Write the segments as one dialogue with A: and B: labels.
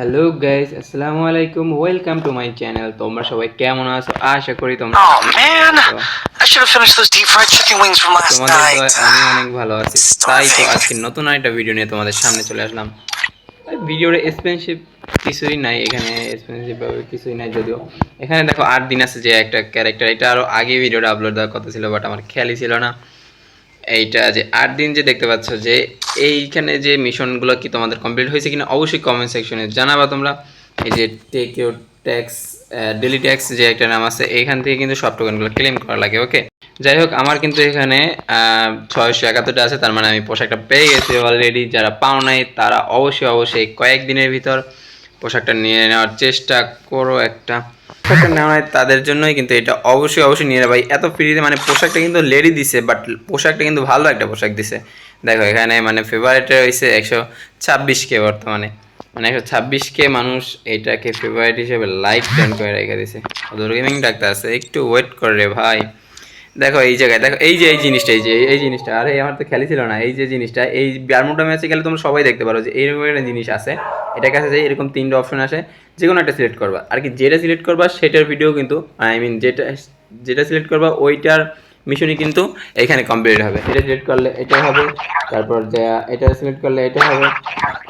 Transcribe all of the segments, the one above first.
A: Hello guys আসসালামু আলাইকুম welcome to my channel তোমরা সবাই কেমন আছো? আশা করি তোমরা
B: Oh
A: আমি অনেক ভালো আছি। তাই তো আজকে নতুন একটা ভিডিও নিয়ে তোমাদের সামনে চলে আসলাম। ভিডিওর এক্সপেন্সিভ কিছুই নাই এখানে এক্সপেন্সিভ ভাবে কিছুই নাই যদিও। এখানে দেখো আট দিন আছে যে একটা ক্যারেক্টার এটা আরও আগে ভিডিওটা আপলোড দেওয়ার কথা ছিল বাট আমার খেয়ালই ছিল না। এইটা যে আট দিন যে দেখতে পাচ্ছ যে এইখানে যে মিশনগুলো কি তোমাদের কমপ্লিট হয়েছে কিনা অবশ্যই কমেন্ট সেকশনে জানাবা তোমরা। এই যে take your tax daily tax যে একটা নাম আছে, এইখান থেকে কিন্তু সব টোকেনগুলো ক্লেম করা লাগে ওকে যাই হোক, আমার কিন্তু এখানে ছয়শো একাত্তরটা আছে, তার মানে আমি পোশাকটা পেয়ে গেছি অলরেডি যারা পাও নাই, তারা অবশ্যই অবশ্যই কয়েকদিনের ভিতর পোশাকটা নিয়ে নেওয়ার চেষ্টা করো একটা। পোশাকটা নেওয়া হয় তাদের জন্যই কিন্তু এটা অবশ্যই অবশ্যই নিয়ে ভাই, এত ফ্রিতে মানে পোশাকটা কিন্তু লেডি দিছে বাট পোশাকটা কিন্তু ভালো একটা পোশাক দিছে। দেখো, এখানে মানে ফেভারিট হয়েছে একশো ছাব্বিশ কে বর্তমানে। মানে একশো ছাব্বিশ কে মানুষ এটাকে ফেভারিট হিসেবে লাইক টেন করে রেখে দিছে। ডাক্তার আছে, একটু ওয়েট করে ভাই। দেখো, এই জায়গায়, দেখো, এই যে এই জিনিসটা, এই যে এই জিনিসটা, আরে, আমার তো খেয়ালই ছিল না, এই যে জিনিসটা, এই বারমুটা ম্যাচে গেলে তোমরা সবাই দেখতে পারো যে এইরকম একটা জিনিস আছে। এটা কাছে যে এরকম তিনটা অপশন আসে যে কোনো একটা সিলেক্ট করবা। আর কি যেটা সিলেক্ট করবা, সেটার ভিডিও কিন্তু আই মিন যেটা যেটা সিলেক্ট করবা, ওইটার মিশনই কিন্তু এখানে কমপ্লিট হবে। এটা সিলেক্ট করলে এটা হবে, তারপর এটা সিলেক্ট করলে এটা হবে,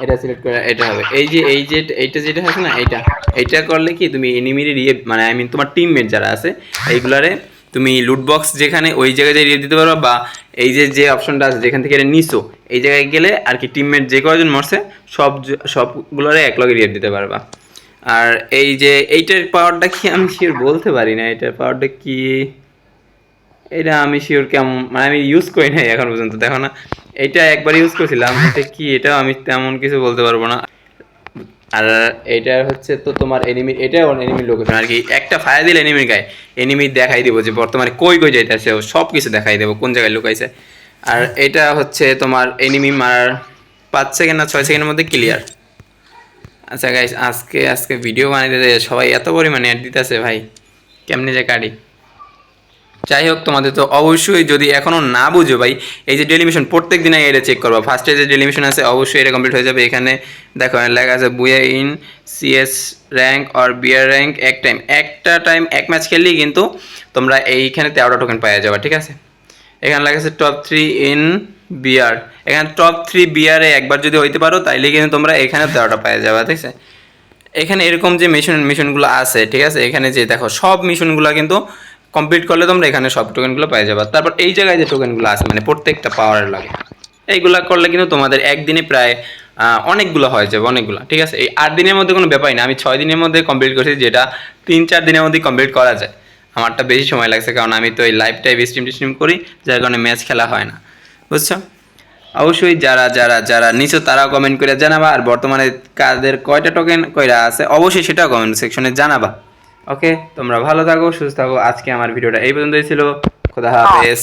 A: এটা সিলেক্ট করলে এটা হবে। এই যে এই যে, এইটা যেটা আছে না, এইটা এইটা করলে কি তুমি এনিমির ইয়ে মানে আই মিন তোমার টিমমেট যারা আছে, এইগুলারে তুমি লুট বক্স যেখানে ওই জায়গায় দিয়ে দিতে পারো বা এই যে যে অপশনটা আছে, যেখান থেকে এটা নিছো, এই জায়গায় গেলে আর কি টিমমেট যে কয়জন মরছে, সব সবগুলোরে এক লগে রিয়েট দিতে পারবা। আর এই যে, এইটার পাওয়ারটা কি আমি শিওর বলতে পারি না এটার পাওয়ারটা কি? এটা আমি শিওর কেমন মানে আমি ইউজ করি নাই এখন পর্যন্ত, দেখো না। এটা একবার ইউজ করেছিলাম এটা কি এটাও আমি তেমন কিছু বলতে পারব না। আর এটা হচ্ছে তো তোমার এনিমি এটাও এনিমির লোকেশন আর কি, একটা ফায়ার দিলে এনিমির গায়ে এনিমি দেখাই দিব যে বর্তমানে কই কই যাইতেছে সব কিছু দেখাই দেবো, কোন জায়গায় লুকাইছে। আর এটা হচ্ছে তোমার এনিমি মারার পাঁচ সেকেন্ড না ছয় সেকেন্ডের মধ্যে ক্লিয়ার আচ্ছা গাইস আজকে আজকে ভিডিও বানাইতে সবাই এত পরিমাণে অ্যাড দিতেছে ভাই, কেমনি যে কাটি। যাই হোক তোমাদের তো অবশ্যই যদি এখনও না বুঝো ভাই, এই যে ডেলিমিশন প্রত্যেক দিনে এটা চেক করবা। ফার্স্টে যে ডেলিমিশন আছে, অবশ্যই এটা কমপ্লিট হয়ে যাবে। এখানে দেখো লেখা আছে বুয়া in CS rank or BR rank এক টাইম একটা টাইম এক ম্যাচ খেললেই কিন্তু তোমরা এইখানে তেরোটা টোকেন পাওয়া যাবে, ঠিক আছে? এখানে লেখা আছে টপ থ্রি ইন বিয়ার এখানে টপ থ্রি বিয়ারে একবার যদি হইতে পারো, তাইলে কিন্তু তোমরা এখানে তেরোটা পাওয়া যাবে, ঠিক আছে? এখানে এরকম যে মিশন মিশনগুলো আছে, ঠিক আছে? এখানে যে দেখো, সব মিশনগুলো কিন্তু কমপ্লিট করলে তোমরা এখানে সব টোকেনগুলো পেয়ে যাবে। তারপর এই জায়গায় যে টোকেনগুলো আছে মানে প্রত্যেকটা পাওয়ারের লাগে। এইগুলা করলে কিন্তু তোমাদের একদিনে প্রায় অনেকগুলো হয়ে যাবে, অনেকগুলো। ঠিক আছে? এই আট দিনের মধ্যে কোনো ব্যাপারই না। আমি ছয় দিনের মধ্যে কমপ্লিট করছি, যেটা তিন চার দিনের মধ্যে কমপ্লিট করা যায়। আমারটা বেশি সময় লাগছে, কারণ আমি তো এই লাইভ টাইপ স্ট্রিম টিস্ট্রিম করি, যার কারণে ম্যাচ খেলা হয় না। বুঝছ? অবশ্যই যারা যারা যারা নিচে তারাও কমেন্ট করে জানাবা। আর বর্তমানে কাদের কয়টা টোকেন কয়টা আছে, অবশ্যই সেটাও কমেন্ট সেকশনে জানাবা। ওকে, তোমরা ভালো থাকো, সুস্থ থাকো। আজকে আমার ভিডিওটা এই পর্যন্তই ছিল। খোদা
B: Oh
A: হাফেজ